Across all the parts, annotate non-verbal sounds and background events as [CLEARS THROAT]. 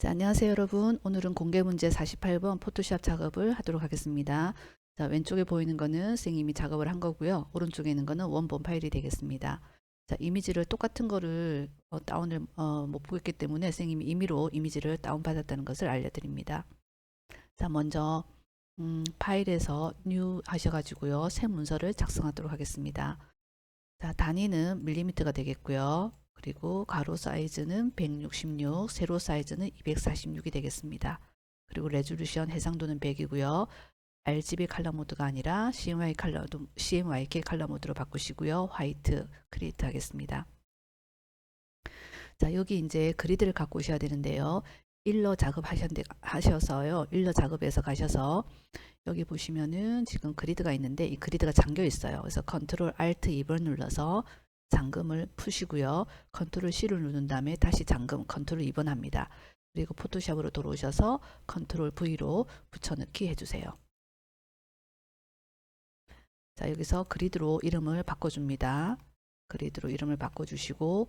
자, 안녕하세요 여러분. 오늘은 공개 문제 48번 포토샵 작업을 하도록 하겠습니다. 자, 왼쪽에 보이는 거는 선생님이 작업을 한 거고요. 오른쪽에 있는 거는 원본 파일이 되겠습니다. 자, 이미지를 똑같은 거를 어, 다운을 어, 못 보겠기 때문에 선생님이 임의로 이미지를 다운받았다는 것을 알려드립니다. 자, 먼저 음, 파일에서 new 하셔가지고요. 새 문서를 작성하도록 하겠습니다. 자, 단위는 밀리미터가 되겠고요. 그리고 가로 사이즈는 166, 세로 사이즈는 246이 되겠습니다. 그리고 레졸루션 해상도는 100이고요. RGB 컬러 모드가 아니라 CMY 컬러, CMYK 컬러 모드로 바꾸시고요. 화이트 크리에이트 하겠습니다. 자, 여기 이제 그리드를 갖고 오셔야 되는데요. 일러 작업 하셔서요. 일러 작업에서 가셔서 여기 보시면은 지금 그리드가 있는데 이 그리드가 잠겨 있어요. 그래서 컨트롤 알트 2번 눌러서 잠금을 푸시고요. 컨트롤 C를 누른 다음에 다시 잠금 컨트롤 2번 합니다. 그리고 포토샵으로 돌아오셔서 컨트롤 V로 붙여넣기 해주세요. 자 여기서 그리드로 이름을 바꿔줍니다. 그리드로 이름을 바꿔주시고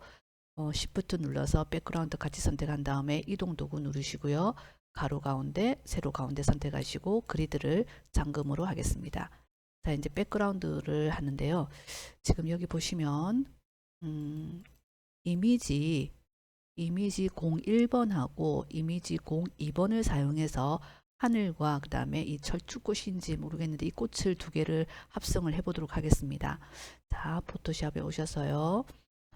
어, Shift 눌러서 백그라운드 같이 선택한 다음에 이동 도구 누르시고요. 가로 가운데, 세로 가운데 선택하시고 그리드를 잠금으로 하겠습니다. 자, 이제 백그라운드를 하는데요. 지금 여기 보시면 음, 이미지 이미지 01번하고 이미지 02번을 사용해서 하늘과 그 다음에 이 철쭉꽃인지 모르겠는데 이 꽃을 두 개를 합성을 해 보도록 하겠습니다. 자, 포토샵에 오셔서요.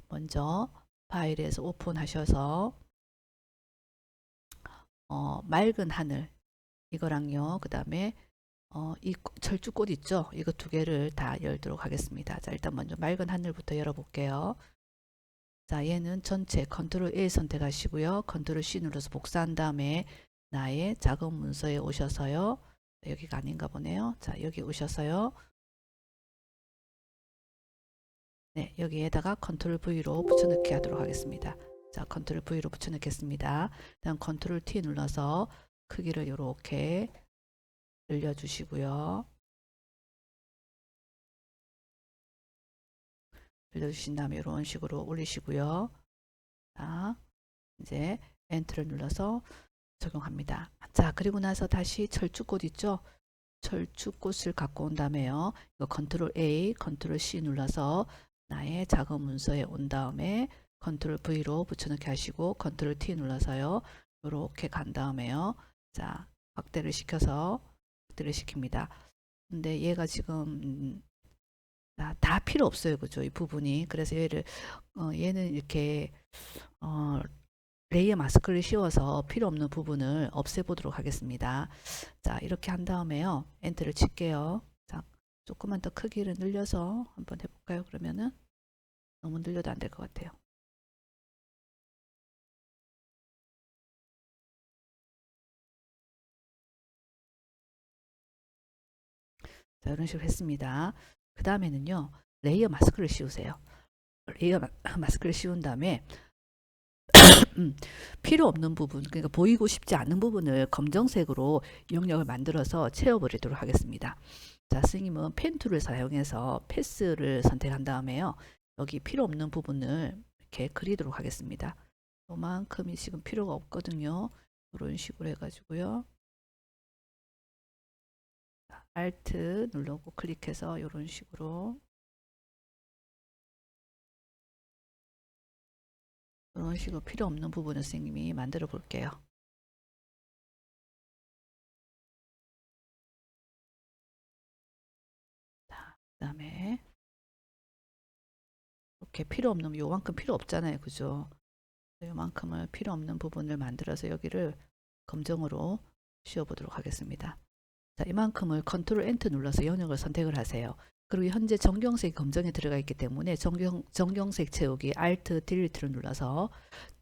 먼저 파일에서 오픈하셔서 어, 맑은 하늘 이거랑요. 그 다음에 어, 이 철쭉꽃 있죠? 이거 두 개를 다 열도록 하겠습니다. 자, 일단 먼저 맑은 하늘부터 열어볼게요. 자, 얘는 전체 컨트롤 A 선택하시고요. 컨트롤 C 눌러서 복사한 다음에 나의 작업 문서에 오셔서요. 여기가 아닌가 보네요. 자, 여기 오셔서요. 네, 여기에다가 컨트롤 V로 붙여넣기 하도록 하겠습니다. 자, 컨트롤 V로 붙여넣겠습니다. 다음 컨트롤 T 눌러서 크기를 이렇게 늘려주시고요. 늘려주신 다음에 이런 식으로 올리시고요. 자, 이제 엔터를 눌러서 적용합니다. 자, 그리고 나서 다시 철쭉꽃 있죠? 철쭉꽃을 갖고 온 다음에요. 이거 컨트롤 A, 컨트롤 C 눌러서 나의 작업 문서에 온 다음에 컨트롤 V로 붙여넣기 하시고 컨트롤 T 눌러서요. 이렇게 간 다음에요. 자, 확대를 시켜서 확대를 시킵니다. 근데 얘가 지금 다, 다 필요 없어요. 그죠? 이 부분이. 그래서 얘를 어, 얘는 이렇게 어, 레이어 마스크를 씌워서 필요 없는 부분을 없애보도록 하겠습니다. 자, 이렇게 한 다음에요. 엔터를 칠게요. 자, 조금만 더 크기를 늘려서 한번 해볼까요? 그러면은 너무 늘려도 안 될 것 같아요. 자, 이런 식으로 했습니다. 그 다음에는요, 레이어 마스크를 씌우세요. 레이어 마, [LAUGHS] 마스크를 씌운 다음에 [CLEARS THROAT] 음, 필요 없는 부분, 그러니까 보이고 싶지 않은 부분을 검정색으로 영역을 만들어서 채워버리도록 하겠습니다. 자, 스님은 펜 툴을 사용해서 패스를 선택한 다음에요. 여기 필요 없는 부분을 이렇게 그리도록 하겠습니다. 요만큼이 지금 필요가 없거든요. 이런 식으로 해가지고요. Alt 누르고 클릭해서 이런 식으로 이런 식으로 필요 없는 부분을 선생님이 만들어 볼게요. 자, 그 다음에 이렇게 필요 없는 요만큼 필요 없잖아요. 그죠? 요만큼을 필요 없는 부분을 만들어서 여기를 검정으로 씌워보도록 하겠습니다. 자, 이만큼을 컨트롤 엔터 눌러서 영역을 선택을 하세요. 그리고 현재 정경색이 검정에 들어가 있기 때문에 정경, 정경색 채우기 Alt 딜리트를 눌러서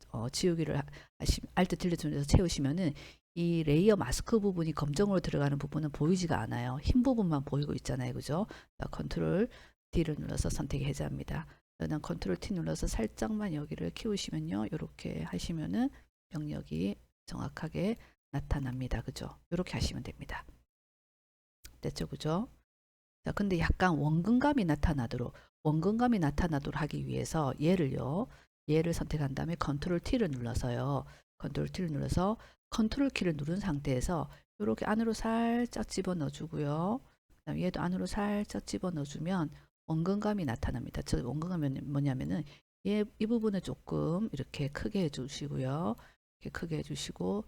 어, 지우기를 하시, Alt 딜리트 눌러서 채우시면은 이 레이어 마스크 부분이 검정으로 들어가는 부분은 보이지가 않아요. 흰 부분만 보이고 있잖아요. 그죠? 자, 컨트롤 D를 눌러서 선택 해제합니다. 그다음 컨트롤 T 눌러서 살짝만 여기를 키우시면요. 이렇게 하시면은 영역이 정확하게 나타납니다. 그죠? 이렇게 하시면 됩니다. 됐죠? 그죠? 자, 근데 약간 원근감이 나타나도록, 원근감이 나타나도록 하기 위해서 얘를요, 얘를 선택한 다음에 컨트롤 T를 눌러서요, 컨트롤 T를 눌러서 컨트롤 키를 누른 상태에서 이렇게 안으로 살짝 집어 넣어 주고요. 그다음 얘도 안으로 살짝 집어 넣어 주면 원근감이 나타납니다. 저 원근감이 뭐냐면은 얘, 이 부분을 조금 이렇게 크게 해주시고요. 이렇게 크게 해주시고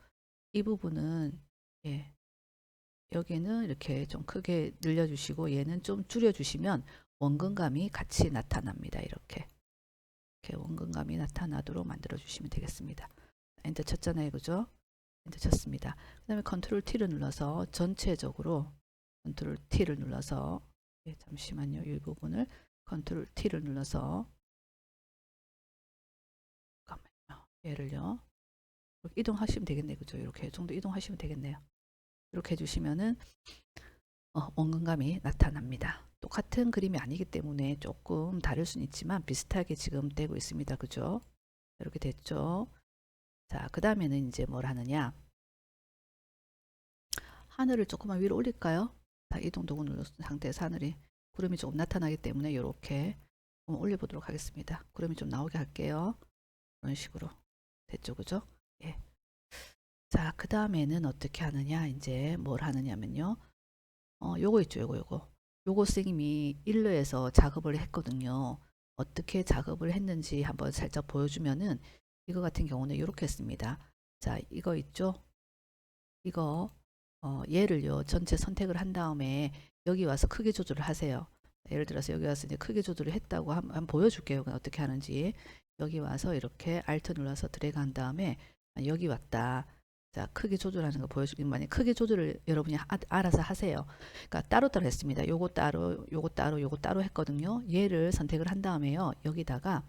이 부분은 예, 여기는 이렇게 좀 크게 늘려주시고 얘는 좀 줄여주시면 원근감이 같이 나타납니다. 이렇게 이렇게 원근감이 나타나도록 만들어 주시면 되겠습니다. 엔터 쳤잖아요, 그죠? 엔터 쳤습니다. 그다음에 컨트롤 T를 눌러서 전체적으로 컨트롤 T를 눌러서 예, 잠시만요, 이 부분을 컨트롤 T를 눌러서 잠깐만요, 얘를요 이동하시면 되겠네요, 그죠? 이렇게 정도 이동하시면 되겠네요. 이렇게 해주시면은 어, 원근감이 나타납니다. 똑같은 그림이 아니기 때문에 조금 다를 수는 있지만 비슷하게 지금 되고 있습니다. 그죠? 이렇게 됐죠? 자, 그 다음에는 이제 뭘 하느냐? 하늘을 조금만 위로 올릴까요? 자, 이동 도구 눌렀 상태에서 하늘이 구름이 조금 나타나기 때문에 이렇게 올려보도록 하겠습니다. 구름이 좀 나오게 할게요. 이런 식으로 됐죠, 그죠? 예. 자, 그 다음에는 어떻게 하느냐? 이제 뭘 하느냐면요. 어, 요거 있죠, 요거, 요거. 요거 선생님이 일러에서 작업을 했거든요. 어떻게 작업을 했는지 한번 살짝 보여주면은 이거 같은 경우는 이렇게 했습니다. 자, 이거 있죠? 이거 어, 얘를요 전체 선택을 한 다음에 여기 와서 크기 조절을 하세요. 예를 들어서 여기 와서 이제 크기 조절을 했다고 한, 번 보여줄게요. 어떻게 하는지 여기 와서 이렇게 Alt 눌러서 드래그 한 다음에 아, 여기 왔다. 자, 크기 조절하는 거 보여주긴 만약 크기 조절을 여러분이 하, 알아서 하세요. 그러니까 따로따로 했습니다. 요거 따로, 요거 따로, 요거 따로 했거든요. 얘를 선택을 한 다음에요. 여기다가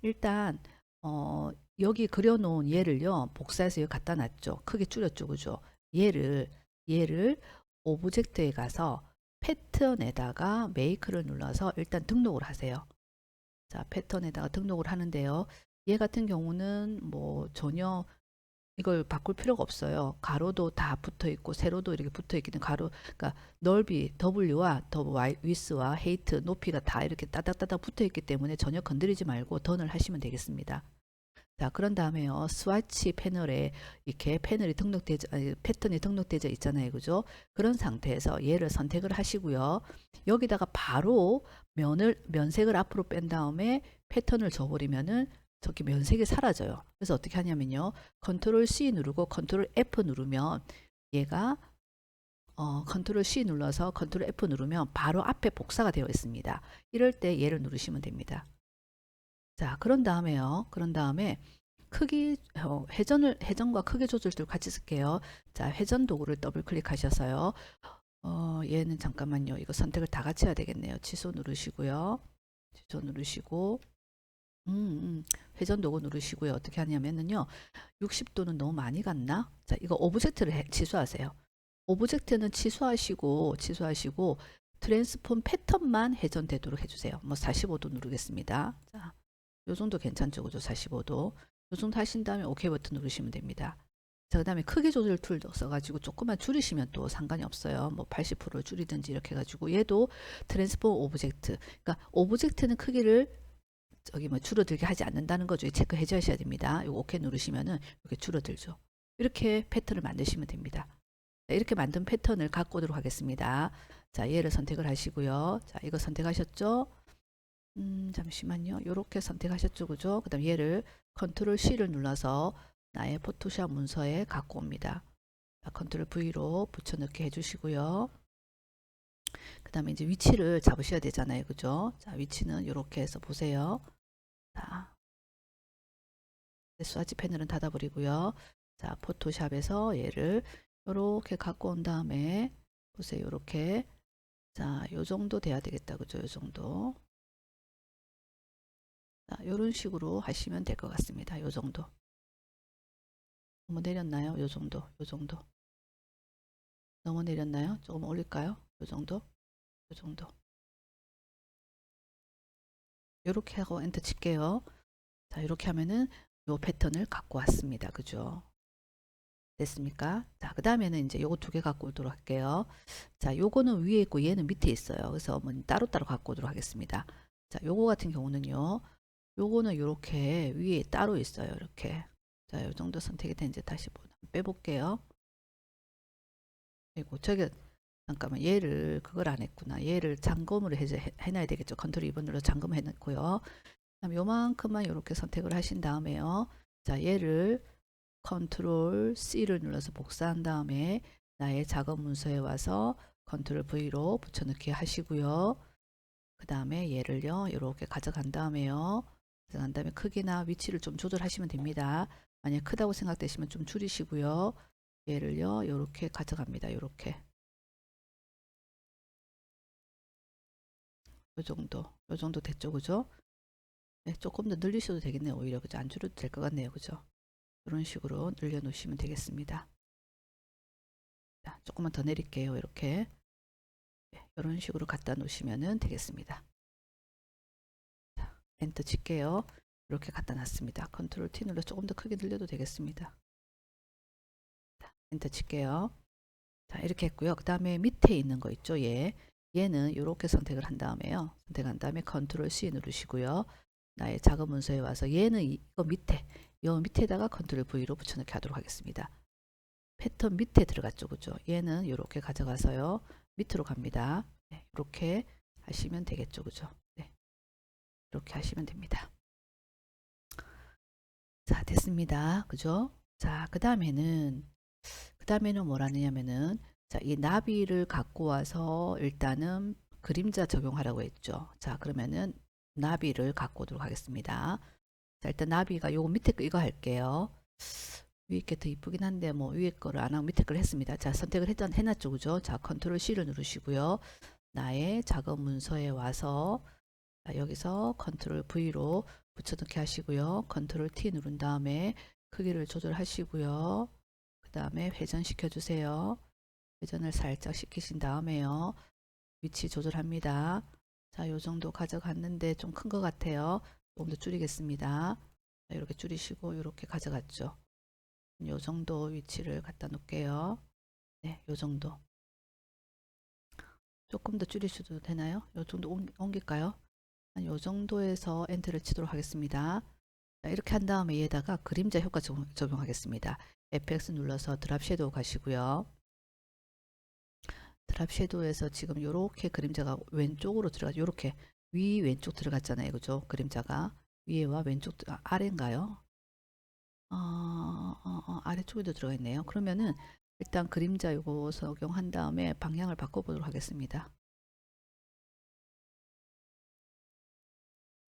일단 어, 여기 그려놓은 얘를요 복사해서 갖다 놨죠. 크게 줄였죠, 그죠? 얘를 얘를 오브젝트에 가서 패턴에다가 메이크를 눌러서 일단 등록을 하세요. 자, 패턴에다가 등록을 하는데요. 얘 같은 경우는 뭐 전혀 이걸 바꿀 필요가 없어요. 가로도 다 붙어 있고 세로도 이렇게 붙어 있기 때문에 가로 그러니까 넓이 W와 W 위스와 헤이트 높이가 다 이렇게 따닥따닥 붙어 있기 때문에 전혀 건드리지 말고 던을 하시면 되겠습니다. 자, 그런 다음에요. 스와치 패널에 이렇게 패널이 등록되지, 아니, 패턴이 등록되어 있잖아요. 그죠? 그런 상태에서 얘를 선택을 하시고요. 여기다가 바로 면을, 면색을 앞으로 뺀 다음에 패턴을 줘버리면은 저기 면색이 사라져요. 그래서 어떻게 하냐면요. 컨트롤 C 누르고 컨트롤 F 누르면 얘가 어, 컨트롤 C 눌러서 컨트롤 F 누르면 바로 앞에 복사가 되어 있습니다. 이럴 때 얘를 누르시면 됩니다. 자, 그런 다음에요. 그런 다음에 크기 어, 회전을 회전과 크기 조절들 같이 쓸게요. 자, 회전 도구를 더블 클릭하셔서요. 어, 얘는 잠깐만요. 이거 선택을 다 같이 해야 되겠네요. 취소 누르시고요. 취소 누르시고 음, 음, 회전 도구 누르시고요. 어떻게 하냐면은요. 60도는 너무 많이 갔나? 자, 이거 오브젝트를 해, 취소하세요. 오브젝트는 취소하시고 취소하시고 트랜스폼 패턴만 회전되도록 해주세요. 뭐 45도 누르겠습니다. 자, 요 정도 괜찮죠, 그죠? 45도. 요 정도 하신 다음에 OK 버튼 누르시면 됩니다. 자, 그 다음에 크기 조절 툴도 써가지고 조금만 줄이시면 또 상관이 없어요. 뭐 80%를 줄이든지 이렇게 해가지고 얘도 트랜스폼 오브젝트. 그러니까 오브젝트는 크기를 저기 뭐 줄어들게 하지 않는다는 거죠. 체크해 주셔야 됩니다. 이거 OK 누르시면은 이렇게 줄어들죠. 이렇게 패턴을 만드시면 됩니다. 자, 이렇게 만든 패턴을 갖고 오도록 하겠습니다. 자, 얘를 선택을 하시고요. 자, 이거 선택하셨죠? 음, 잠시만요. 이렇게 선택하셨죠, 그죠? 그 다음 얘를 컨트롤 C를 눌러서 나의 포토샵 문서에 갖고 옵니다. 자, 컨트롤 V로 붙여넣기 해주시고요. 그 다음에 이제 위치를 잡으셔야 되잖아요, 그죠? 자, 위치는 이렇게 해서 보세요. 자, 스와치 패널은 닫아버리고요. 자, 포토샵에서 얘를 이렇게 갖고 온 다음에 보세요, 이렇게. 자, 요 정도 돼야 되겠다, 그죠? 요 정도. 자, 이런 식으로 하시면 될 것 같습니다. 요 정도. 너무 내렸나요? 요 정도, 요 정도. 너무 내렸나요? 조금 올릴까요? 요 정도, 요 정도. 이렇게 하고 엔터 칠게요. 자, 이렇게 하면은 요 패턴을 갖고 왔습니다. 그죠? 됐습니까? 자, 그 다음에는 이제 요거 두 개 갖고 오도록 할게요. 자, 요거는 위에 있고 얘는 밑에 있어요. 그래서 뭐 따로따로 갖고 오도록 하겠습니다. 자, 요거 같은 경우는요. 요거는 이렇게 위에 따로 있어요. 이렇게. 자, 요 정도 선택이 된 이제 다시 뭐 빼볼게요. 그리고 저기 잠깐만 얘를 그걸 안 했구나. 얘를 잠금으로 해, 해놔야 되겠죠. 컨트롤 2번 눌러 잠금 해 놓고요. 그다음 요만큼만 이렇게 선택을 하신 다음에요. 자, 얘를 컨트롤 C를 눌러서 복사한 다음에 나의 작업 문서에 와서 컨트롤 V로 붙여넣기 하시고요. 그 다음에 얘를요 이렇게 가져간 다음에요 가져간 다음에 크기나 위치를 좀 조절하시면 됩니다 만약 크다고 생각되시면 좀 줄이시고요 얘를요 이렇게 가져갑니다 이렇게 요 정도 요 정도 됐죠 그죠 네, 조금 더 늘리셔도 되겠네요 오히려 그죠 안 줄여도 될 것 같네요 그죠 이런 식으로 늘려 놓으시면 되겠습니다 자, 조금만 더 내릴게요 이렇게 네, 이런 식으로 갖다 놓으시면 되겠습니다. 자, 엔터 칠게요. 이렇게 갖다 놨습니다. 컨트롤 T 눌러 조금 더 크게 늘려도 되겠습니다. 자, 엔터 칠게요. 자, 이렇게 했고요. 그 다음에 밑에 있는 거 있죠. 얘. 얘는 이렇게 선택을 한 다음에요. 선택한 다음에 컨트롤 C 누르시고요. 나의 작업 문서에 와서 얘는 이거 밑에, 이 밑에다가 컨트롤 V로 붙여넣기 하도록 하겠습니다. 패턴 밑에 들어갔죠. 그죠? 얘는 이렇게 가져가서요. 밑으로 갑니다. 네, 이렇게 하시면 되겠죠. 그죠? 네. 이렇게 하시면 됩니다. 자, 됐습니다. 그죠? 자, 그 다음에는, 그 다음에는 뭐라느냐면은, 자, 이 나비를 갖고 와서 일단은 그림자 적용하라고 했죠. 자, 그러면은 나비를 갖고 오도록 하겠습니다. 자, 일단 나비가 요거 밑에 거 이거 할게요. 위에 게 더 이쁘긴 한데 뭐 위에 거를 안 하고 밑에 걸 했습니다. 자 선택을 했던 해놨죠 그죠? 자 컨트롤 C를 누르시고요. 나의 작업 문서에 와서 자, 여기서 컨트롤 V로 붙여넣기 하시고요. 컨트롤 T 누른 다음에 크기를 조절하시고요. 그 다음에 회전시켜 주세요. 회전을 살짝 시키신 다음에요. 위치 조절합니다. 자, 요 정도 가져갔는데 좀 큰 것 같아요. 조금 더 줄이겠습니다. 자, 이렇게 줄이시고 이렇게 가져갔죠. 요 정도 위치를 갖다 놓을게요. 네, 요 정도. 조금 더 줄이셔도 되나요? 요 정도 옮, 옮길까요? 요 정도에서 엔터를 치도록 하겠습니다. 자, 이렇게 한 다음에 얘에다가 그림자 효과 적용, 적용하겠습니다. FX 눌러서 드랍 섀도우 가시고요. 드랍 섀도우에서 지금 요렇게 그림자가 왼쪽으로 들어가 요렇게 위 왼쪽 들어갔잖아요. 그죠? 그림자가 위에와 왼쪽 아, 아래인가요? 어, 어, 어, 아래쪽에도 들어가 있네요. 그러면은 일단 그림자 요거 적용한 다음에 방향을 바꿔보도록 하겠습니다.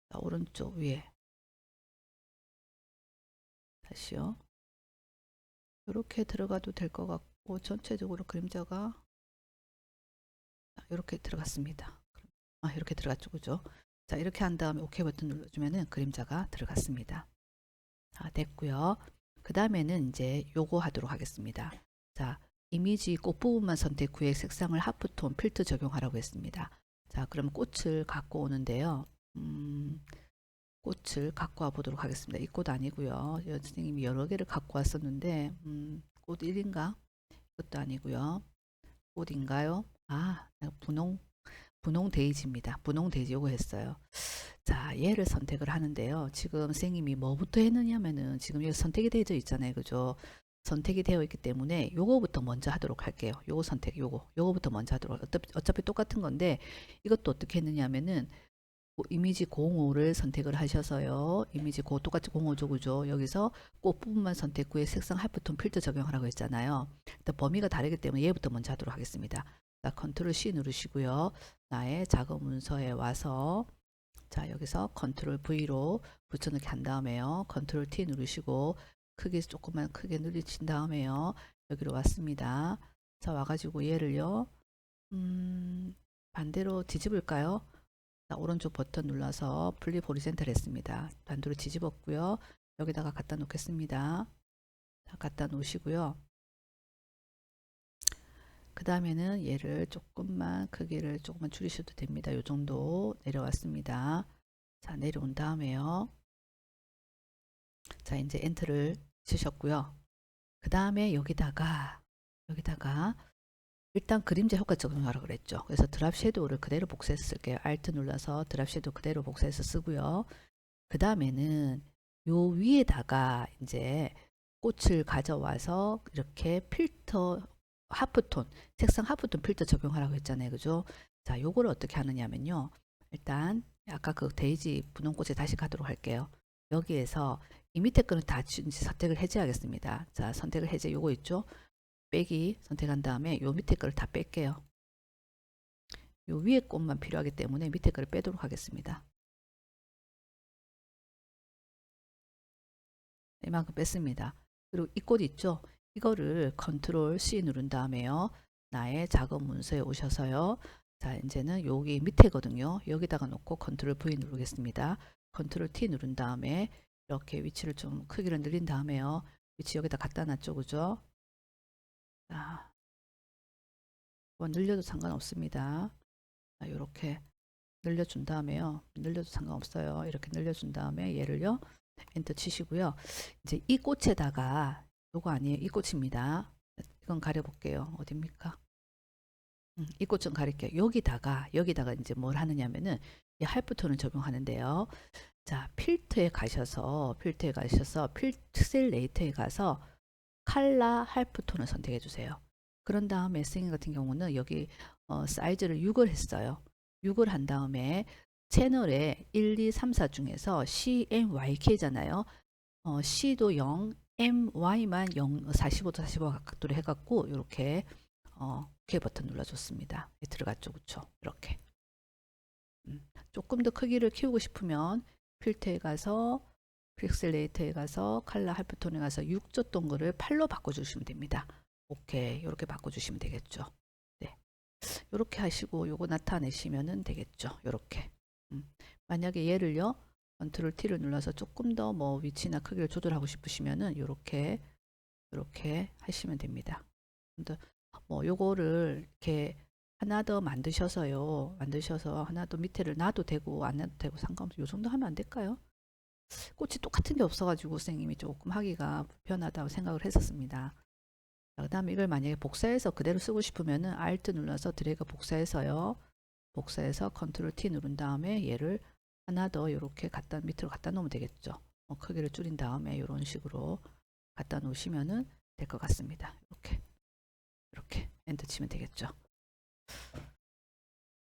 자, 오른쪽 위에 다시요. 이렇게 들어가도 될 것 같고 전체적으로 그림자가 이렇게 들어갔습니다. 아, 이렇게 들어갔죠, 그죠? 자, 이렇게 한 다음에 OK 버튼 눌러주면은 그림자가 들어갔습니다. 자, 됐고요. 그 다음에는 이제 요거 하도록 하겠습니다. 자, 이미지 꽃 부분만 선택 후에 색상을 하프톤 필터 적용하라고 했습니다. 자, 그럼 꽃을 갖고 오는데요. 음, 꽃을 갖고 와 보도록 하겠습니다. 이 꽃 아니고요. 선생님이 여러 개를 갖고 왔었는데 음, 꽃 1인가? 이것도 아니고요. 꽃인가요? 아, 분홍 분홍 데이지입니다. 분홍 데이지 요거 했어요. 자, 얘를 선택을 하는데요. 지금 선생님이 뭐부터 했느냐면은 지금 여기 선택이 되어 있잖아요. 그죠? 선택이 되어 있기 때문에 요거부터 먼저 하도록 할게요. 요거 선택, 요거. 요거부터 먼저 하도록. 어차피, 어차피 똑같은 건데 이것도 어떻게 했느냐면은 뭐 이미지 05를 선택을 하셔서요. 이미지 고 똑같이 05죠. 그죠? 여기서 꽃 부분만 선택 후에 색상 하프톤 필터 적용하라고 했잖아요. 일단 범위가 다르기 때문에 얘부터 먼저 하도록 하겠습니다. 자, 컨트롤 C 누르시고요. 나의 작업 문서에 와서 자, 여기서 컨트롤 V로 붙여넣기 한 다음에요. 컨트롤 T 누르시고 크기 조금만 크게 늘리신 다음에요. 여기로 왔습니다. 자, 와가지고 얘를요. 음, 반대로 뒤집을까요? 자, 오른쪽 버튼 눌러서 분리 호리젠탈 했습니다. 반대로 뒤집었고요. 여기다가 갖다 놓겠습니다. 자, 갖다 놓으시고요. 그 다음에는 얘를 조금만 크기를 조금만 줄이셔도 됩니다. 요 정도 내려왔습니다. 자 내려온 다음에요. 자 이제 엔터를 치셨고요. 그 다음에 여기다가 여기다가 일단 그림자 효과 적용하라고 그랬죠. 그래서 드랍 섀도우를 그대로 복사해서 쓸게요. Alt 눌러서 드랍 섀도우 그대로 복사해서 쓰고요. 그 다음에는 요 위에다가 이제 꽃을 가져와서 이렇게 필터 하프톤, 색상 하프톤 필터 적용하라고 했잖아요. 그죠? 자, 요거를 어떻게 하느냐면요. 일단 아까 그 데이지 분홍꽃에 다시 가도록 할게요. 여기에서 이 밑에 거는 다 선택을 해제하겠습니다. 자, 선택을 해제 요거 있죠? 빼기 선택한 다음에 요 밑에 거를 다 뺄게요. 요 위에 꽃만 필요하기 때문에 밑에 거를 빼도록 하겠습니다. 이만큼 뺐습니다. 그리고 이 꽃 있죠? 이거를 컨트롤 C 누른 다음에요. 나의 작업 문서에 오셔서요. 자, 이제는 여기 밑에거든요. 여기다가 놓고 컨트롤 V 누르겠습니다. 컨트롤 T 누른 다음에 이렇게 위치를 좀 크기를 늘린 다음에요. 위치 여기다 갖다 놨죠. 그죠? 자, 뭐 늘려도 상관없습니다. 자, 이렇게 늘려준 다음에요. 늘려도 상관없어요. 이렇게 늘려준 다음에 얘를요. 엔터 치시고요. 이제 이 꽃에다가 요거 아니에요. 이 꽃입니다. 이건 가려볼게요. 어딥니까? 음, 이꽃좀 가릴게요. 여기다가 여기다가 이제 뭘 하느냐면은 이 할프톤을 적용하는데요. 자, 필터에 가셔서 필터에 가셔서 필셀 레이터에 가서 칼라 할프톤을 선택해 주세요. 그런 다음에 싱 같은 경우는 여기 어, 사이즈를 6을 했어요. 6을 한 다음에 채널에 1, 2, 3, 4 중에서 CMYK잖아요. 어, C도 0, MY만 0, 45도 45 각도로 해갖고 이렇게 어, OK 버튼 눌러줬습니다. 예, 들어갔죠, 그쵸? 이렇게. 음, 조금 더 크기를 키우고 싶으면 필터에 가서 픽셀레이터에 가서 칼라 할프톤에 가서 6조 동그를 8로 바꿔주시면 됩니다. 오케이, 이렇게 바꿔주시면 되겠죠. 네, 이렇게 하시고 요거 나타내시면은 되겠죠. 이렇게. 음, 만약에 얘를요, 컨트롤 T를 눌러서 조금 더 뭐 위치나 크기를 조절하고 싶으시면은 이렇게 이렇게 하시면 됩니다. 뭐 요거를 이렇게 하나 더 만드셔서요. 만드셔서 하나 더 밑에를 놔도 되고 안 놔도 되고 상관없어요. 요 정도 하면 안 될까요? 꽃이 똑같은 게 없어가지고 선생님이 조금 하기가 불편하다고 생각을 했었습니다. 그 다음에 이걸 만약에 복사해서 그대로 쓰고 싶으면은 Alt 눌러서 드래그 복사해서요. 복사해서 컨트롤 T 누른 다음에 얘를 하나 더 이렇게 갖다 밑으로 갖다 놓으면 되겠죠. 어, 크기를 줄인 다음에 이런 식으로 갖다 놓으시면은 될 것 같습니다. 이렇게 이렇게 엔터 치면 되겠죠.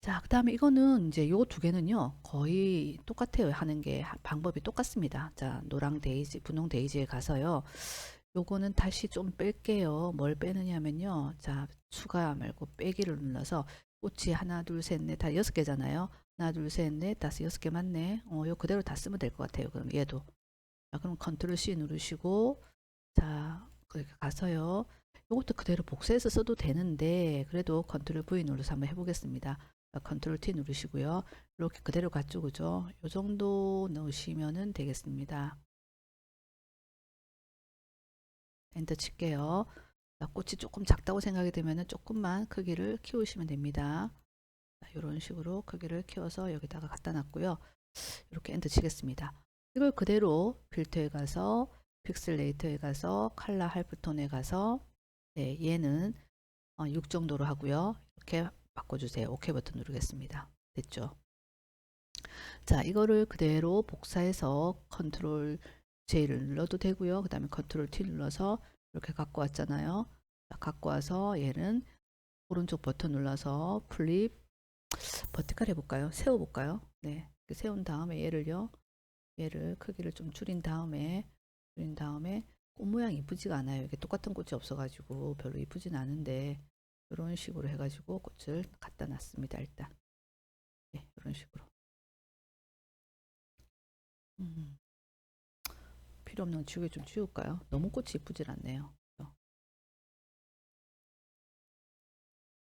자, 그 다음에 이거는 이제 요 두 개는요, 거의 똑같아요. 하는 게 하- 방법이 똑같습니다. 자, 노랑 데이지, 분홍 데이지에 가서요. 요거는 다시 좀 뺄게요. 뭘 빼느냐면요. 자, 추가 말고 빼기를 눌러서 꽃이 하나, 둘, 셋, 넷, 다 여섯 개잖아요. 하나, 둘, 셋, 넷, 다섯, 여섯 개 맞네. 어, 요 그대로 다 쓰면 될 것 같아요. 그럼 얘도. 자, 그럼 컨트롤 C 누르시고, 자, 거기 가서요. 요것도 그대로 복사해서 써도 되는데, 그래도 컨트롤 V 눌러서 한번 해보겠습니다. 자, 컨트롤 T 누르시고요. 이렇게 그대로 갔죠, 그죠? 요 정도 넣으시면은 되겠습니다. 엔터 칠게요. 자, 꽃이 조금 작다고 생각이 되면은 조금만 크기를 키우시면 됩니다. 이런 식으로 크기를 키워서 여기다가 갖다 놨고요. 이렇게 엔터 치겠습니다. 이걸 그대로 필터에 가서 픽셀 레이터에 가서 칼라 할프톤에 가서 네, 얘는 어, 6 정도로 하고요. 이렇게 바꿔주세요. OK 버튼 누르겠습니다. 됐죠? 자, 이거를 그대로 복사해서 컨트롤 J를 눌러도 되고요. 그 다음에 컨트롤 T 눌러서 이렇게 갖고 왔잖아요. 자, 갖고 와서 얘는 오른쪽 버튼 눌러서 플립 버티컬 해볼까요? 세워볼까요? 네, 세운 다음에 얘를요. 얘를 크기를 좀 줄인 다음에 줄인 다음에 꽃 모양 이쁘지가 않아요. 이게 똑같은 꽃이 없어가지고 별로 이쁘진 않은데 이런 식으로 해가지고 꽃을 갖다 놨습니다. 일단 네, 이런 식으로 음, 필요 없는 거 지우개 좀 지울까요? 너무 꽃이 이쁘질 않네요.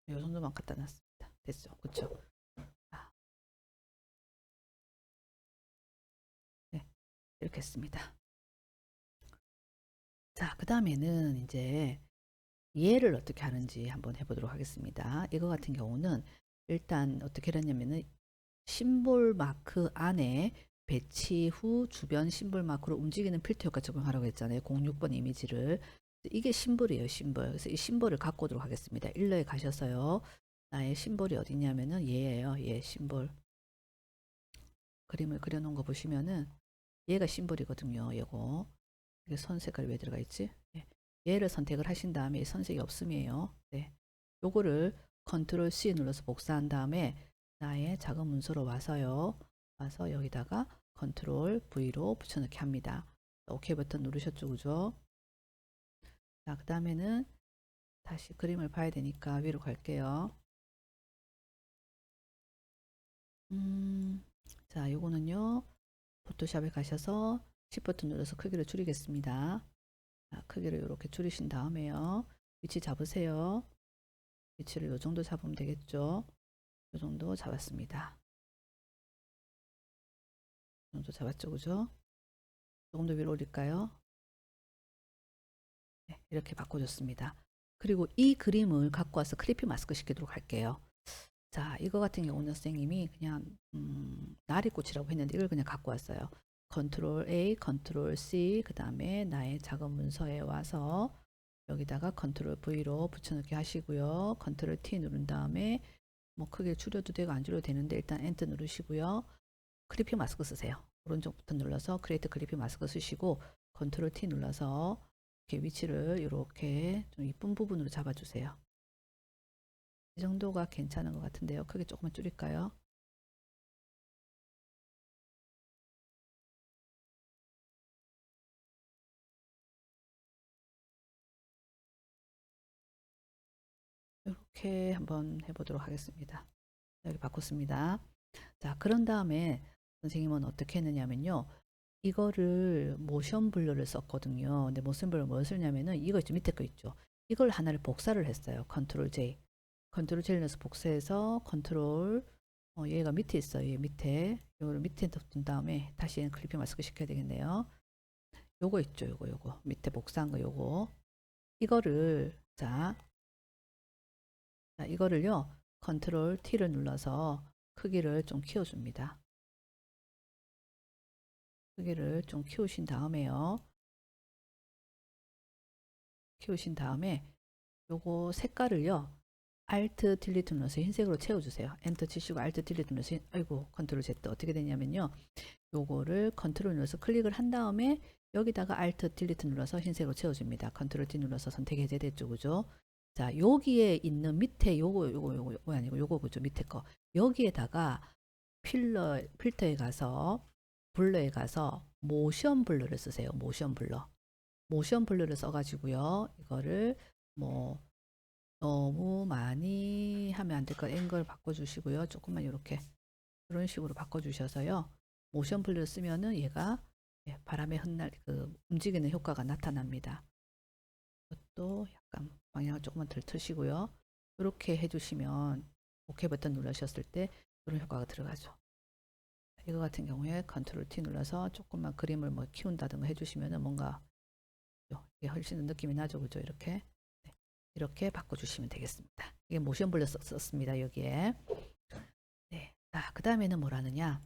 이 정도만 갖다 놨습니다. 됐죠? 그쵸? 아. 네, 이렇게 했습니다. 자, 그 다음에는 이제 얘를 어떻게 하는지 한번 해보도록 하겠습니다. 이거 같은 경우는 일단 어떻게 했냐면은 심볼 마크 안에 배치 후 주변 심볼 마크로 움직이는 필터 효과 적용하라고 했잖아요. 06번 이미지를. 이게 심볼이에요, 심볼. 그래서 이 심볼을 갖고 오도록 하겠습니다. 일러에 가셔서요. 나의 심볼이 어디냐면은 얘예요. 얘 심볼. 그림을 그려놓은 거 보시면은 얘가 심볼이거든요. 얘고 이게 선 색깔이 왜 들어가 있지? 예. 얘를 선택을 하신 다음에 이 선색이 없음이에요. 네. 요거를 컨트롤 C 눌러서 복사한 다음에 나의 작은 문서로 와서요. 와서 여기다가 컨트롤 V로 붙여넣기 합니다. OK 버튼 누르셨죠, 그죠? 자, 그 다음에는 다시 그림을 봐야 되니까 위로 갈게요. 음, 자, 요거는요. 포토샵에 가셔서 Shift 버튼 눌러서 크기를 줄이겠습니다. 자, 크기를 이렇게 줄이신 다음에요. 위치 잡으세요. 위치를 요 정도 잡으면 되겠죠. 요 정도 잡았습니다. 이 정도 잡았죠, 그죠? 조금 더 위로 올릴까요? 네, 이렇게 바꿔줬습니다. 그리고 이 그림을 갖고 와서 크리피 마스크 시키도록 할게요. 자, 이거 같은 경우는 선생님이 그냥 음, 나리꽃이라고 했는데 이걸 그냥 갖고 왔어요. 컨트롤 A, 컨트롤 C, 그 다음에 나의 작은 문서에 와서 여기다가 컨트롤 V로 붙여넣기 하시고요. 컨트롤 T 누른 다음에 뭐 크게 줄여도 되고 안 줄여도 되는데 일단 엔터 누르시고요. 크리피 마스크 쓰세요. 오른쪽 버튼 눌러서 크리에이트 클리피 마스크 쓰시고 컨트롤 T 눌러서 이렇게 위치를 이렇게 좀 이쁜 부분으로 잡아주세요. 이 정도가 괜찮은 것 같은데요. 크게 조금만 줄일까요? 이렇게 한번 해보도록 하겠습니다. 여기 바꿨습니다. 자, 그런 다음에 선생님은 어떻게 했느냐면요. 이거를 모션 블러를 썼거든요. 근데 모션 블러 뭘 쓰냐면은 이거 있죠. 밑에 거 있죠. 이걸 하나를 복사를 했어요. 컨트롤 J. 컨트롤 J 눌러서 복사해서 컨트롤 어, 얘가 밑에 있어요. 얘 밑에. 이거를 밑에 둔 다음에 다시 클리핑 마스크 시켜야 되겠네요. 요거 있죠. 요거 요거. 밑에 복사한 거 요거. 이거를 자, 자 이거를요. 컨트롤 T를 눌러서 크기를 좀 키워줍니다. 크기를 좀 키우신 다음에요. 키우신 다음에 요거 색깔을요. Alt 딜리트 눌러서 흰색으로 채워주세요. 엔터 치시고 Alt 딜리트 눌러서 흰- 아이고 컨트롤 Z 어떻게 되냐면요. 요거를 컨트롤 눌러서 클릭을 한 다음에 여기다가 Alt 딜리트 눌러서 흰색으로 채워줍니다. 컨트롤 D 눌러서 선택 해제됐죠, 그죠? 자 여기에 있는 밑에 요거 요거 요거 요거 아니고 요거 그죠 밑에 거 여기에다가 필러 필터에 가서 블러에 가서 모션 블러를 쓰세요. 모션 블러. 모션 블러를 써가지고요. 이거를 뭐 너무 많이 하면 안될거 앵글 바꿔주시고요. 조금만 이렇게 이런 식으로 바꿔주셔서요. 모션 블러를 쓰면은 얘가 예, 바람에 흩날 그 움직이는 효과가 나타납니다. 이것도 약간 방향을 조금만 덜 트시고요. 이렇게 해주시면 OK 버튼 누르셨을 때 그런 효과가 들어가죠. 이거 같은 경우에 컨트롤 T 눌러서 조금만 그림을 뭐 키운다든가 해주시면은 뭔가 이게 훨씬 더 느낌이 나죠, 그죠? 이렇게 네, 이렇게 바꿔주시면 되겠습니다. 이게 모션 블러 썼- 썼습니다, 여기에. 네, 자, 그 다음에는 뭐라느냐?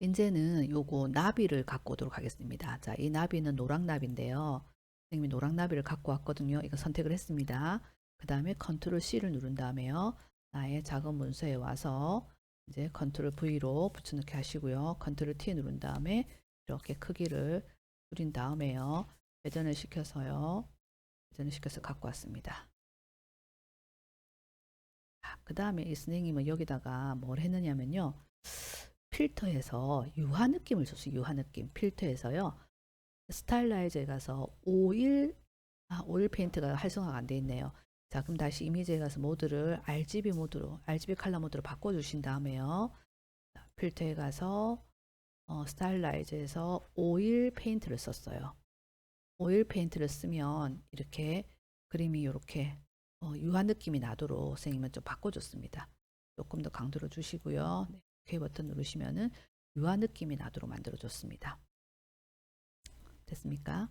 이제는 요거 나비를 갖고 오도록 하겠습니다. 자, 이 나비는 노랑 나비인데요. 선생님이 노랑 나비를 갖고 왔거든요. 이거 선택을 했습니다. 그 다음에 컨트롤 C를 누른 다음에요. 나의 작은 문서에 와서 이제 컨트롤 V로 붙여넣기 하시고요. 컨트롤 T 누른 다음에 이렇게 크기를 줄인 다음에요. 회전을 시켜서요. 회전을 시켜서 갖고 왔습니다. 그 다음에 이 선생님은 여기다가 뭘 했느냐면요. 필터에서 유화 느낌을 줬어요. 유화 느낌. 필터에서요. 스타일라이저에 가서 오일, 아, 오일 페인트가 활성화가 안 돼 있네요. 자, 그럼 다시 이미지에 가서 모드를 RGB 모드로, RGB 컬러 모드로 바꿔주신 다음에요. 자, 필터에 가서 어, 스타일라이저에서 오일 페인트를 썼어요. 오일 페인트를 쓰면 이렇게 그림이 이렇게 어, 유화 느낌이 나도록 선생님은 좀 바꿔줬습니다. 조금 더 강도를 주시고요. 네, OK 버튼 누르시면은 유화 느낌이 나도록 만들어줬습니다. 됐습니까?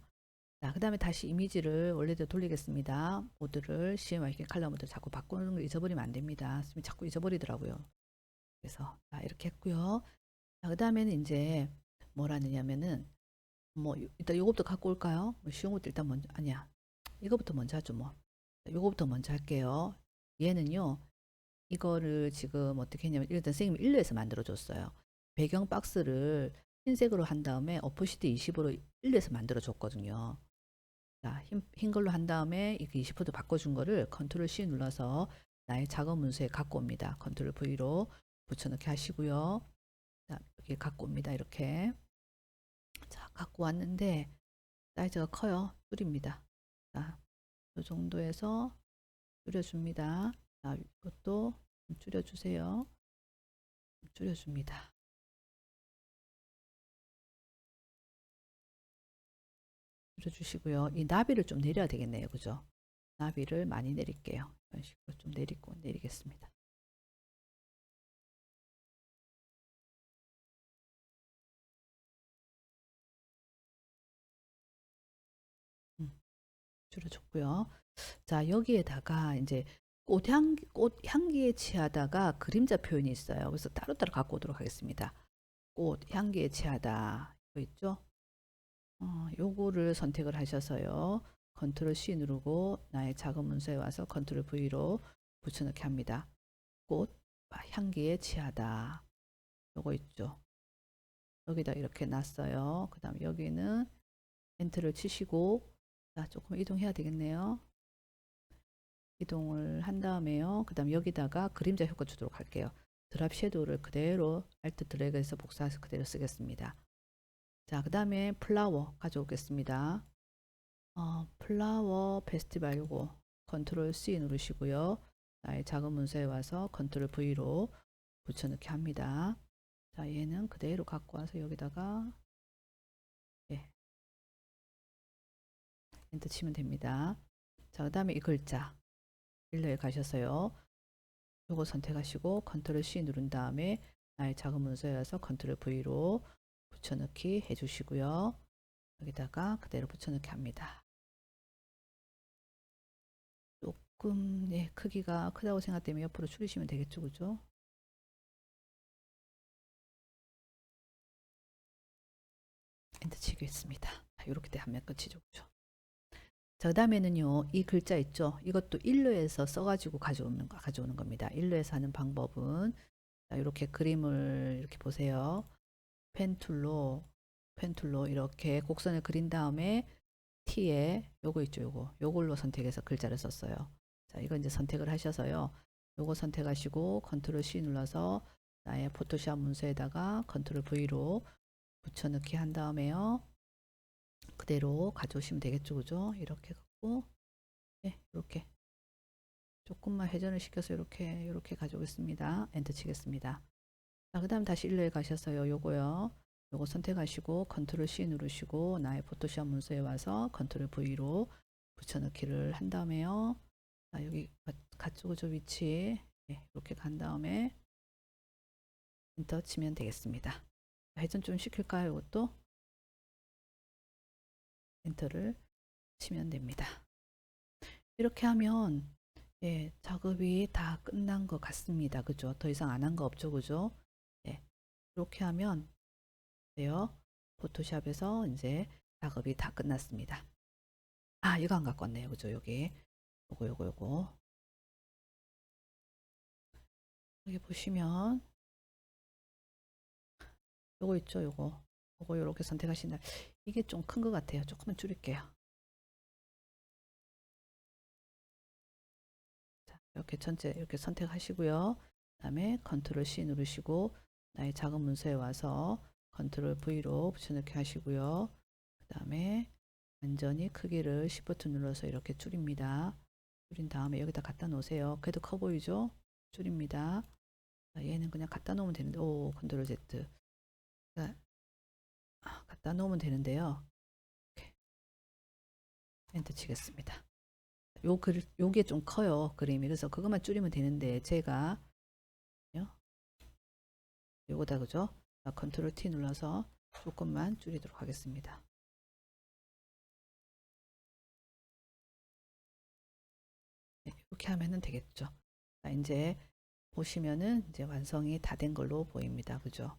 자, 그 다음에 다시 이미지를 원래대로 돌리겠습니다. 모드를 CMYK 칼라 모드 자꾸 바꾸는 걸 잊어버리면 안 됩니다. 자꾸 잊어버리더라고요. 그래서 자, 이렇게 했고요. 자, 그 다음에는 이제 뭘 하느냐면은 뭐 일단 요거부터 갖고 올까요? 뭐 쉬운 것도 일단 먼저 아니야. 이거부터 먼저 하죠 뭐. 자, 요거부터 먼저 할게요. 얘는요. 이거를 지금 어떻게 했냐면 일단 선생님이 일루에서 만들어 줬어요. 배경 박스를 흰색으로 한 다음에 어프시드 20으로 1에서 만들어 줬거든요. 자, 흰, 흰 걸로 한 다음에 이20% 바꿔준 거를 컨트롤 C 눌러서 나의 작업 문서에 갖고 옵니다. 컨트롤 V로 붙여넣기 하시고요. 자, 여기 갖고 옵니다. 이렇게. 자, 갖고 왔는데 사이즈가 커요. 줄입니다. 자, 이 정도에서 줄여줍니다. 자, 이것도 좀 줄여주세요. 줄여줍니다. 줄여주시고요. 이 나비를 좀 내려야 되겠네요. 그죠? 나비를 많이 내릴게요. 이런 식으로 좀 내리고 내리겠습니다. 음, 줄여줬고요. 자, 여기에다가 이제 꽃향, 꽃 향기에 취하다가 그림자 표현이 있어요. 그래서 따로따로 갖고 오도록 하겠습니다. 꽃 향기에 취하다. 이거 있죠? 어, 요거를 선택을 하셔서요. 컨트롤 C 누르고 나의 작은 문서에 와서 컨트롤 V로 붙여넣기 합니다. 꽃 향기에 취하다. 요거 있죠. 여기다 이렇게 놨어요. 그 다음 여기는 엔트를 치시고 자, 조금 이동해야 되겠네요. 이동을 한 다음에요. 그 다음 여기다가 그림자 효과 주도록 할게요. 드랍 섀도우를 그대로 알트 드래그해서 복사해서 그대로 쓰겠습니다. 자, 그 다음에 플라워 가져오겠습니다. 어, 플라워 페스티벌 요거 컨트롤 C 누르시고요. 나의 작은 문서에 와서 컨트롤 V로 붙여넣기 합니다. 자, 얘는 그대로 갖고 와서 여기다가 예. 엔터 치면 됩니다. 자, 그 다음에 이 글자 일러에 가셔서요. 요거 선택하시고 컨트롤 C 누른 다음에 나의 작은 문서에 와서 컨트롤 V로 붙여넣기 해주시고요. 여기다가 그대로 붙여넣기 합니다. 조금 네, 크기가 크다고 생각되면 옆으로 줄이시면 되겠죠, 그죠? 엔터 치겠습니다. 이렇게 돼 하면 끝이죠, 그죠? 자, 그 다음에는요, 이 글자 있죠? 이것도 일로에서 써가지고 가져오는, 가져오는 겁니다. 일로에서 하는 방법은, 자, 이렇게 그림을 이렇게 보세요. 펜툴로, 펜툴로 이렇게 곡선을 그린 다음에 T에 요거 있죠, 요거. 요걸로 선택해서 글자를 썼어요. 자, 이거 이제 선택을 하셔서요. 요거 선택하시고 컨트롤 C 눌러서 나의 포토샵 문서에다가 컨트롤 V로 붙여넣기 한 다음에요. 그대로 가져오시면 되겠죠, 그죠? 이렇게 갖고, 네, 이렇게 조금만 회전을 시켜서 이렇게 이렇게 가져오겠습니다. 엔터 치겠습니다. 자, 그 다음 다시 일로에 가셔서요, 요거요. 요거 선택하시고 컨트롤 C 누르시고 나의 포토샵 문서에 와서 컨트롤 V로 붙여넣기를 한 다음에요. 자, 여기 가쪽 저 위치 네, 이렇게 간 다음에 엔터 치면 되겠습니다. 회전 좀 시킬까요, 이것도? 엔터를 치면 됩니다. 이렇게 하면 예, 작업이 다 끝난 것 같습니다. 그죠? 더 이상 안 한 거 없죠, 그죠? 예, 이렇게 하면 돼요. 포토샵에서 이제 작업이 다 끝났습니다. 아, 이거 안 갖고 왔네요. 그죠? 여기 요거 요거 요거 여기 보시면 요거 있죠, 요거. 요거 요렇게 선택하신다. 이게 좀 큰 것 같아요. 조금만 줄일게요. 자, 이렇게 전체 이렇게 선택하시고요. 그 다음에 컨트롤 C 누르시고 나의 작은 문서에 와서 컨트롤 V로 붙여넣기 하시고요. 그 다음에 완전히 크기를 Shift 눌러서 이렇게 줄입니다. 줄인 다음에 여기다 갖다 놓으세요. 그래도 커 보이죠? 줄입니다. 자, 얘는 그냥 갖다 놓으면 되는데, 오, 컨트롤 Z. 자, 아, 갖다 놓으면 되는데요. 이렇게. 엔터 치겠습니다. 요 글, 요게 좀 커요. 그림이. 그래서 그것만 줄이면 되는데, 제가, 요, 요거다, 그죠? 자, 컨트롤 T 눌러서 조금만 줄이도록 하겠습니다. 네, 이렇게 하면은 되겠죠. 자, 이제 보시면은 이제 완성이 다 된 걸로 보입니다. 그죠?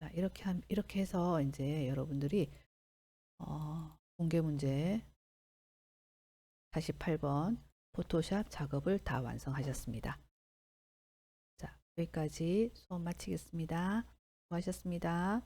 자, 이렇게 함, 이렇게 해서 이제 여러분들이 어, 공개 문제 48번 포토샵 작업을 다 완성하셨습니다. 자, 여기까지 수업 마치겠습니다. 수고하셨습니다.